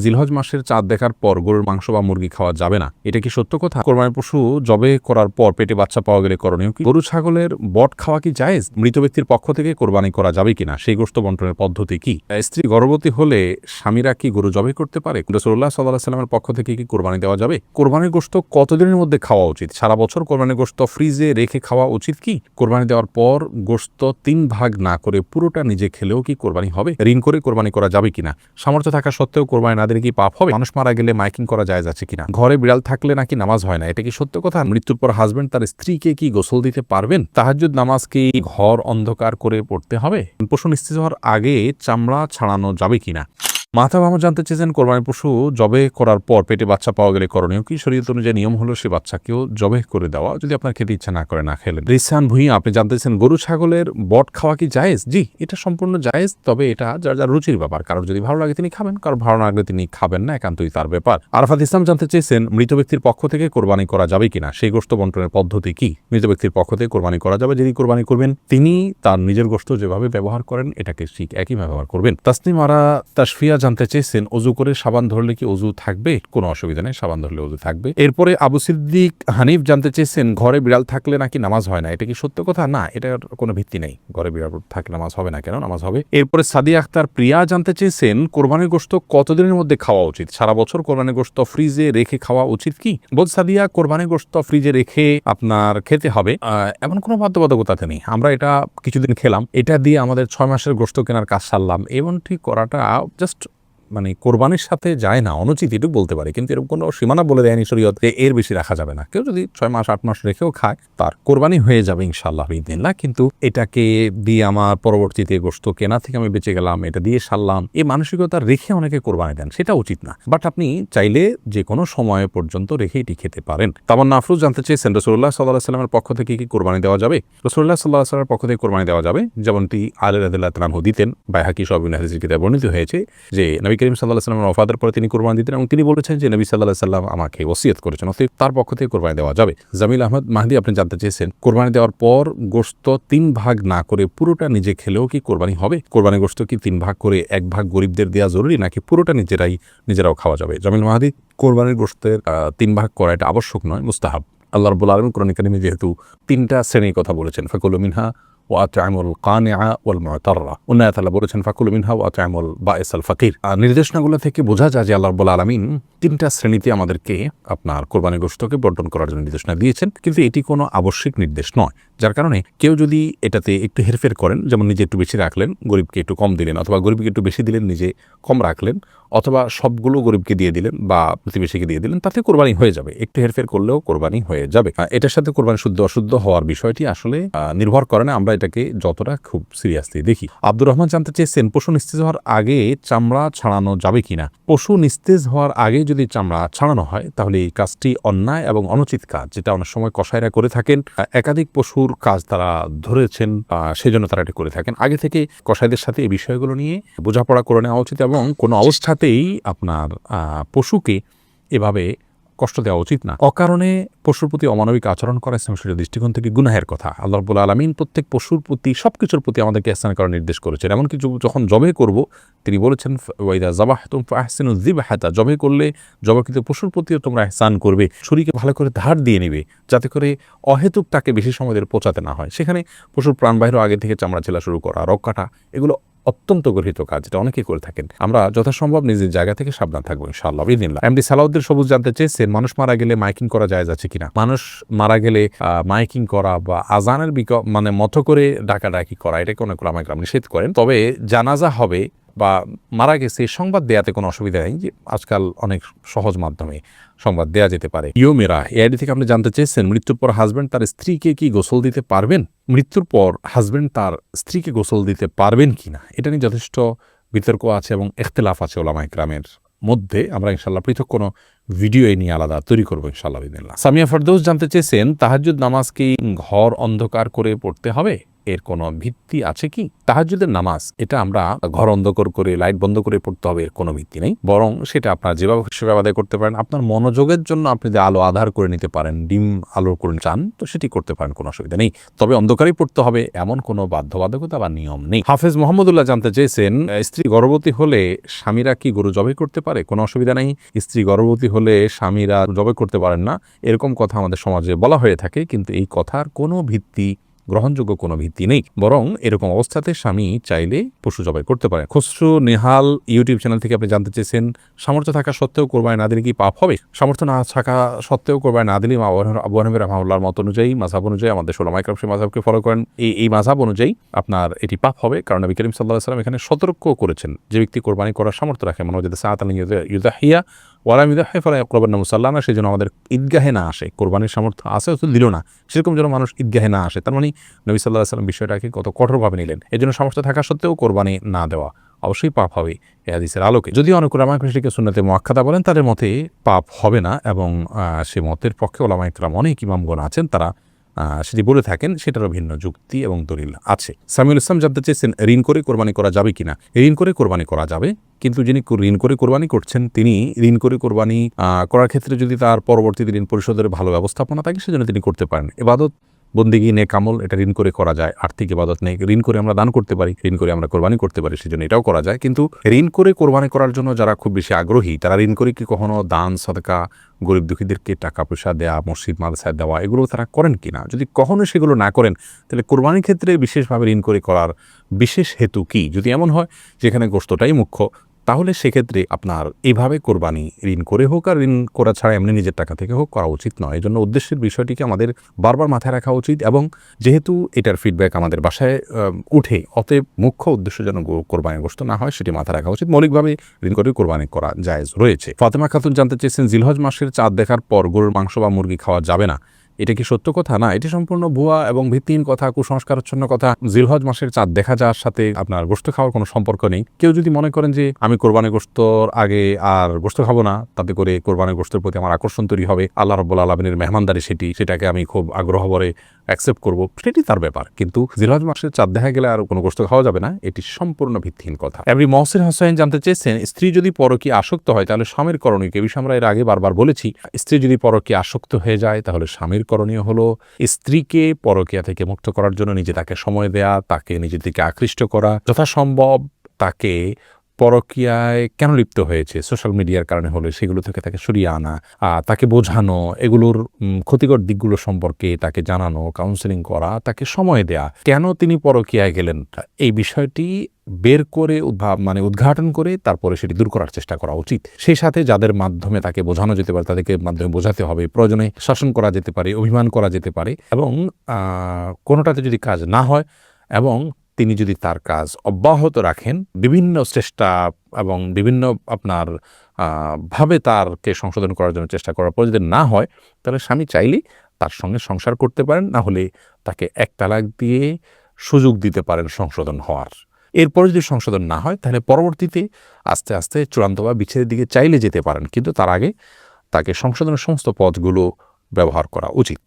জিলহজ মাসের চাঁদ দেখার পর গরুর মাংস বা মুরগি খাওয়া যাবে না। এটা কি সত্য কথা? কোরবানির পশু জবে করার পর পেটে বাচ্চা পাওয়া গেলে করণীয় কি? গরু ছাগলের বট খাওয়া কি জায়েজ? মৃত ব্যক্তির পক্ষ থেকে কোরবানি করা যাবে কিনা? সেই গোষ্ঠ বন্টনের পদ্ধতি কি? স্ত্রী গর্ভবতী হলে স্বামীরা কি গরু জবে করতে পারে? রসুল্লাহ সাল্লাহ সাল্লামের পক্ষ থেকে কি কোরবানি দেওয়া যাবে? কোরবানির গোষ্ঠ কতদিনের মধ্যে খাওয়া উচিত? সারা বছর কোরবানির গোষ্ঠ ফ্রিজে রেখে খাওয়া উচিত কি? কোরবানি দেওয়ার পর গোস্ত তিন ভাগ না করে পুরোটা নিজে খেলেও কি কোরবানি হবে? ঋণ করে কোরবানি করা যাবে কিনা? সামর্থ্য থাকা সত্ত্বেও কোরবানি দিলে কি পাপ হবে? মানুষ মারা গেলে মাইকিং করা যায় যাচ্ছে কিনা? ঘরে বিড়াল থাকলে নাকি নামাজ হয় না? এটা কি সত্য কথা? মৃত্যুর পর হাজবেন্ড তার স্ত্রীকে কি গোসল দিতে পারবেন? তাহাজুদ নামাজ কি ঘর অন্ধকার করে পড়তে হবে? পোষণ নিশ্চিত হওয়ার আগে চামড়া ছাড়ানো যাবে কিনা? মাথা ভামা জানতে চেয়েছেন কোরবানি পশু জবে করার পর পেটে বাচ্চা পাওয়া গেলে করণীয় কি? শরীয়ত অনুযায়ী নিয়ম হলো সে বাচ্চাকেও জবে করে দেওয়া, যদি আপনার খেতে ইচ্ছা না করে না খেলেন রিসান ভুঁইয়া, আপনি জানতে চেয়েছেন গরু ছাগলের বট খাওয়া কি জায়েজ? জি, এটা সম্পূর্ণ জায়েজ, তবে এটা যার যার রুচির ব্যাপার। কারোর যদি ভালো লাগে তিনি খাবেন, কারোর ভালো না লাগলে তিনি খাবেন না, একান্তই তার ব্যাপার। আরফাত ইসলাম জানতে চেয়েছেন মৃত ব্যক্তির পক্ষ থেকে কোরবানি করা যাবে কিনা, সেই গোষ্ঠ বন্টনের পদ্ধতি কি? মৃত ব্যক্তির পক্ষ থেকে কোরবানি করা যাবে, যিনি কোরবানি করবেন, তিনি তার নিজের গোষ্ঠ যেভাবে ব্যবহার করেন, এটাকে ঠিক একই ব্যবহার করবেন। তাসনিম আরা তাসফিয়া জানতে চেয়েছেন, অজু করে সাবান ধরলে কি অজু থাকবে? কোনো অসুবিধা নেই, সাবান ধরলে অজু থাকবে। এরপরে আবু সিদ্দিক হানিফ জানতে চেয়েছেন, ঘরে বিড়াল থাকলে নাকি নামাজ হয় না? এটা কি সত্য কথা? না, এটার কোনো ভিত্তি নেই। ঘরে বিড়াল থাকলে নামাজ হবে না কেন? নামাজ হবে। এরপরে সাদিয়া আক্তার প্রিয়া জানতে চেয়েছেন, কোরবানির গোস্ত কতদিনের মধ্যে খাওয়া উচিত? সারা বছর কোরবানির গোস্ত ফ্রিজে রেখে খাওয়া উচিত কি? বোধ সাদিয়া, কোরবানির গোস্ত ফ্রিজে রেখে আপনার খেতে হবে। এমন কোনো বাধ্যবাধকতাতে নেই। আমরা এটা কিছুদিন খেলাম। এটা দিয়ে আমাদের ছয় মাসের গোস্ত কেনার কাজ সারলাম। এমনটি করাটা জাস্ট মানে কোরবানির সাথে যায় না, অনুচিত এটুকু বলতে পারে। কিন্তু এরকম কোনো সীমানা বলে দেয়নি শরীয়ত যে এর বেশি রাখা যাবে না। কেউ যদি ছয় মাস, আট মাস রেখেও খায়, তার কোরবানি হয়ে যাবে ইনশাল্লাহ ইদিনলা কিন্তু এটাকে দিয়ে আমার পরবর্তীতে গোস্ত কেনা থেকে আমি বেঁচে গেলাম, এটা দিয়ে সারলাম এই মানসিকতা রেখে অনেকে কোরবানি দেন, সেটা উচিত না। বাট আপনি চাইলে যে কোনো সময় পর্যন্ত রেখে এটি খেতে পারেন। তামান নাফরুজ জানতে চেয়েছেন রসুল্লাহ সাল্লাহ সাল্লামের পক্ষ থেকে কি কোরবানি দেওয়া যাবে? রসুল্লাহ সাল্লাহ সাল্লামের পক্ষ থেকে কোরবানি দেওয়া যাবে। যেমনটি আলী রাদিল্লাহ তালাহু দিতেন, বাইহাকি সবিন হাদিসের বর্ণিত হয়েছে যে, নবী করিম সাল্লাহ সাল্লামের ওফাদের পরে তিনি কোরবানি দিতেন এবং তিনি বলেছেন যে নবী সাল্লাহ সাল্লাম আমাকে ওসিয়ত করেছেন, অতএব তার পক্ষ থেকে কোরবানি দেওয়া যাবে। জামিল আহমদ মাহদি, আপনি জানতে চেয়েছেন, কোরবানি দেওয়ার পর গোস্ত তিন ভাগ না করে পুরোটা নিজে খেলেও কি কোরবানি হবে? কোরবানি গোস্ত কি তিন ভাগ করে এক ভাগ গরিবদের দেওয়া জরুরি, নাকি পুরোটা নিজেরাই, নিজেরাও খাওয়া যাবে? জামিল মাহাদি, কোরবানির গোস্তের তিন ভাগ করা এটা আবশ্যক নয়, মুস্তাহাব। আল্লাহ রবুল আলম কোরআন কারিমে যেহেতু তিনটা শ্রেণির কথা বলেছেন, ফাকুল মিনহা ও আতামুল কানিয়া ওয়াল মুতাররা উন্নয় তাআলা বলেছেন, ফাকুল মিনহা ও আতামুল বা আল ফাকির আর নির্দেশনাগুলো থেকে বোঝা যায় যে আল্লাহ রবুল আলমিন তিনটা শ্রেণীতে আমাদেরকে আপনার কোরবানি গোষ্ঠকে বর্জন করার জন্য নির্দেশনা দিয়েছেন। কিন্তু এটি কোনো আবশ্যিক নির্দেশ নয়। যার কারণে কেউ যদি এটাতে একটু হেরফের করেন, যেমন নিজে একটু বেশি রাখলেন, গরিবকে একটু কম দিলেন, অথবা গরিবকে একটু বেশি দিলেন, নিজে কম রাখলেন, অথবা সবগুলো গরিবকে দিয়ে দিলেন বা প্রতিবেশীকে দিয়ে দিলেন, তাতে কোরবানি হয়ে যাবে। একটু হেরফের করলেও কোরবানি হয়ে যাবে। এটার সাথে কোরবানি শুদ্ধ, অশুদ্ধ হওয়ার বিষয়টি আসলে নির্ভর করে না। আমরা এটাকে যতটা খুব সিরিয়াসলি দেখি। আব্দুর রহমান জানতে চেয়েছেন পশু নিস্তেজ হওয়ার আগে চামড়া ছাড়ানো যাবে কিনা? পশু নিস্তেজ হওয়ার আগে যদি চামড়া ছাড়ানো হয়, তাহলে এই কাজটি অন্যায় এবং অনুচিত কাজ, যেটা অনেক সময় কসাইরা করে থাকেন। একাধিক একাধিক পশুর কাজ তারা ধরেছেন সেই সেজন্য তারা এটি করে থাকেন। আগে থেকে কসাইদের সাথে এই বিষয়গুলো নিয়ে বোঝাপড়া করে নেওয়া উচিত এবং কোনো অবস্থাতেই আপনার পশুকে এভাবে কষ্ট দেওয়া উচিত না। অকারণে পশুর প্রতি অমানবিক আচরণ করা ইসলাম শরীরের দৃষ্টিকোণ থেকে গুনাহের কথা। আল্লাহ রব্বুল আলমিন প্রত্যেক পশুর প্রতি সব কিছুর প্রতি আমাদেরকে স্থান করার নির্দেশ করেছেন। এমনকি যখন জবে করব, তিনি বলেছেন, ওয়াইদা জবাহ তুম উদ্দিব হাতা জবে করলে জবাকৃত পশুর প্রতিও তোমরা এহসান করবে। ছুরিকে ভালো করে ধার দিয়ে নেবে, যাতে করে অহেতুক তাকে বেশি সময় ধরে পচাতে না হয়। সেখানে পশুর প্রাণবাহিরও আগে থেকে চামড়া ছেলা শুরু করা রক কাটা, এগুলো অত্যন্ত গর্হিত কাজ, এটা অনেকে করে থাকেন। আমরা যথাসম্ভব নিজের জায়গা থেকে সাবধান থাকব, ইনশাআল্লাহ ইদিনলা এমডি সালাউদ্দিন সবুজ জানতে চেয়েছেন, মানুষ মারা গেলে মাইকিং করা যায় যাচ্ছে কিনা? মানুষ মারা গেলে মাইকিং করা বা আজানের মানে মতো করে ডাকাডাকি করা, এটাকে অনেক রামাইকরাম নিষেধ করেন। তবে জানাজা হবে বা মারা গেছে সংবাদ দেয়াতে কোনো অসুবিধা নেই, যে আজকাল অনেক সহজ মাধ্যমে সংবাদ দেয়া যেতে পারে। ইয়োমেরা এআইডি থেকে আপনি জানতে চেয়েছেন, মৃত্যুর পর হাজবেন্ড তার স্ত্রীকে কি গোসল দিতে পারবেন? মৃত্যুর পর হাজব্যান্ড তার স্ত্রীকে গোসল দিতে পারবেন কিনা? এটা নিয়ে যথেষ্ট বিতর্ক আছে এবং এখতেলাফ আছে ওলামা ইকরামের মধ্যে। আমরা ইনশাল্লাহ পৃথক কোনো ভিডিও নিয়ে আলাদা তৈরি করব ইনশাল্লাহ সামিয়া ফরদৌস জানতে চেয়েছেন তাহাজুদ নামাজ কি ঘর অন্ধকার করে পড়তে হবে? এর কোনো ভিত্তি আছে কি? তাহাজুদের নামাজ, এটা আমরা ঘর অন্ধকার করে, লাইট বন্ধ করে পড়তে হবে, এর কোনো ভিত্তি নেই। বরং সেটা আপনার যেভাবে সেভাবে আদায় করতে পারেন, আপনার মনোযোগের জন্য আপনি যদি আলো আধার করে নিতে পারেন, ডিম আলো করে চান, তো সেটি করতে পারেন, কোনো অসুবিধা নেই। তবে অন্ধকারেই পড়তে হবে, এমন কোনো বাধ্যবাধকতা বা নিয়ম নেই। হাফেজ মোহাম্মদুল্লাহ জানতে চেয়েছেন স্ত্রী গর্ভবতী হলে স্বামীরা কি গরু জবাই করতে পারে? কোনো অসুবিধা নেই। স্ত্রী গর্ভবতী হলে স্বামীরা জবাই করতে পারেন না। এরকম কথা আমাদের সমাজে বলা হয়ে থাকে, কিন্তু এই কথার কোনো ভিত্তি গ্রহণযোগ্য কোনো ভিত্তি নেই, বরং এরকম অবস্থাতে স্বামী চাইলে পশু জবাই করতে পারে খসরু নেহাল ইউটিউব চ্যানেল থেকে আপনি জানতে চেয়েছেন, সামর্থ্য থাকা সত্ত্বেও কোরবানি না দিলে কি পাপ হবে? সামর্থ্য না থাকা সত্ত্বেও কোরবানি না দিলে আবু হানিফের রহমাউল্লাহর মত অনুযায়ী মাঝাব অনুযায়ী আমাদের ষোলো মাইক্রাম সেই মাঝাবকে ফলো করেন। এই এই মাঝাব অনুযায়ী আপনার এটি পাপ হবে, কারণ নবী করিম সাল্লাহ সাল্লাম এখানে সতর্ক করেছেন। যে ব্যক্তি কোরবানি করার সামর্থ্য রাখে মানে যদি সাত আলী ইউদাহিয়া ওয়ালাম ইউদাহে ফলে মুসাল্লা না মুসাল্লাহ না, সেই জন্য আমাদের ঈদগাহে না আসে, কোরবানির সামর্থ্য আছে অথচ দিল না। সেরকম যেন মানুষ ঈদগাহে না আসে, তার মানে নবী সাল্লাহ সাল্লাম বিষয়টাকে কত কঠোরভাবে নিলেন। এই জন্য সামর্থ্য থাকা সত্ত্বেও কোরবানি না দেওয়া অবশ্যই পাপ হবে এ হাদিসের আলোকে। যদি অনেক ওলামা কৃষ্ণকে সুন্নতে মোয়াক্ষাতা বলেন, তাদের মতে পাপ হবে না এবং সে মতের পক্ষে ওলামা ইকরাম অনেক ইমামগণ আছেন, তারা সেটি বলে থাকেন, সেটারও ভিন্ন যুক্তি এবং দলিল আছে। সামিউল ইসলাম জানতে চেয়েছেন, ঋণ করে কোরবানি করা যাবে কিনা? ঋণ করে কোরবানি করা যাবে, কিন্তু যিনি ঋণ করে কোরবানি করছেন, তিনি ঋণ করে কোরবানি করার ক্ষেত্রে যদি তার পরবর্তীতে ঋণ পরিশোধের ভালো ব্যবস্থাপনা থাকে, সেজন্য তিনি করতে পারেন। এবাদত বন্দিগি নে কামল এটা ঋণ করে করা যায়। আর্থিক ইবাদত নেই। ঋণ করে আমরা দান করতে পারি, ঋণ করে আমরা কোরবানি করতে পারি, সেজন্য এটাও করা যায়। কিন্তু ঋণ করে কোরবানি করার জন্য যারা খুব বেশি আগ্রহী, তারা ঋণ করে কি কখনো দান, সদকা, গরিব দুঃখীদেরকে টাকা পয়সা দেওয়া মসজিদ মাদ্রাসায় দেওয়া, এগুলো তারা করেন কিনা? যদি কখনো সেগুলো না করেন, তাহলে কোরবানির ক্ষেত্রে বিশেষভাবে ঋণ করে করার বিশেষ হেতু কি? যদি এমন হয়, যেখানে গোস্তটাই মুখ্য তাহলে সেক্ষেত্রে আপনার এভাবে কোরবানি ঋণ করে হোক আর ঋণ করা ছাড়া এমনি নিজের টাকা থেকে হোক করা উচিত নয়। এই জন্য উদ্দেশ্যের বিষয়টিকে আমাদের বারবার মাথায় রাখা উচিত এবং যেহেতু এটার ফিডব্যাক আমাদের বাসায় উঠে, অতএব মুখ্য উদ্দেশ্য যেন কোরবানি গোস্ত না হয় সেটি মাথায় রাখা উচিত। মৌলিকভাবে ঋণ করে কোরবানি করা জায়েজ রয়েছে। ফাতেমা খাতুন জানতে চেয়েছেন, জিলহজ মাসের চাঁদ দেখার পর গরুর মাংস বা মুরগি খাওয়া যাবে না। এটা কি সত্য কথা? না, এটি সম্পূর্ণ ভুয়া এবং ভিত্তিহীন কথা, কুসংস্কারচ্ছন্ন কথা। জিলহজ মাসের চাঁদ দেখা যাওয়ার সাথে আপনার গোস্ত খাওয়ার কোনো সম্পর্ক নেই। কেউ যদি মনে করেন যে, আমি কোরবানি গোস্তর আগে আর গোস্ত খাব না, তাতে করে কোরবানি গোস্তর প্রতি আমার আকর্ষণ তৈরি হবে। আল্লাহ রব্বুল আলমিনের মেহমানদারি সেটি, সেটাকে আমি খুব আগ্রহ ভরে অ্যাকসেপ্ট করব। সেটি তার ব্যাপার। কিন্তু জিলহজ মাসের চাঁদ দেখা গেলে আর কোনো গোস্ত খাওয়া যাবে না। এটি সম্পূর্ণ ভিত্তিহীন কথা। এমনি মহসিন হোসেন জানতে চেয়েছেন, স্ত্রী যদি পরকী আসক্ত হয়, তাহলে স্বামীর করণীয় কি? বিষয়ে আমরা এর আগে বারবার বলেছি। স্ত্রী যদি পরকী আসক্ত হয়ে যায়, তাহলে স্বামীর করণীয় হলো স্ত্রীকে পরকিয়া থেকে মুক্ত করার জন্য নিজে তাকে সময় দেয়া, তাকে নিজের দিকে আকৃষ্ট করা। যথাসম্ভব তাকে পরকীয়ায় কেন লিপ্ত হয়েছে? সোশ্যাল মিডিয়ার কারণে হলে সেগুলো থেকে তাকে সরিয়ে আনা তাকে বোঝানো, এগুলোর ক্ষতিকর দিকগুলো সম্পর্কে তাকে জানানো কাউন্সেলিং করা, তাকে সময় দেয়া, কেন তিনি পরকীয়ায় গেলেন? এই বিষয়টি বের করে উদ্ভা- মানে উদ্ঘাটন করে তারপরে সেটি দূর করার চেষ্টা করা উচিত। সেই সাথে যাদের মাধ্যমে তাকে বোঝানো যেতে পারে, তাদেরকে মাধ্যমে বোঝাতে হবে, প্রয়োজনে শাসন করা যেতে পারে, অভিমান করা যেতে পারে এবং কোনোটাতে যদি কাজ না হয় এবং তিনি যদি তার কাজ অব্যাহত রাখেন, বিভিন্ন চেষ্টা এবং বিভিন্ন আপনার ভাবে তারকে সংশোধন করার জন্য চেষ্টা করার পর যদি না হয়, তাহলে স্বামী চাইলেই তার সঙ্গে সংসার করতে পারেন, না হলে তাকে এক তালাক দিয়ে সুযোগ দিতে পারেন সংশোধন হওয়ার। এরপরে যদি সংশোধন না হয়, তাহলে পরবর্তীতে আস্তে আস্তে চূড়ান্ত বা বিচ্ছেদের দিকে চাইলে যেতে পারেন, কিন্তু তার আগে তাকে সংশোধনের সমস্ত পথগুলো ব্যবহার করা উচিত।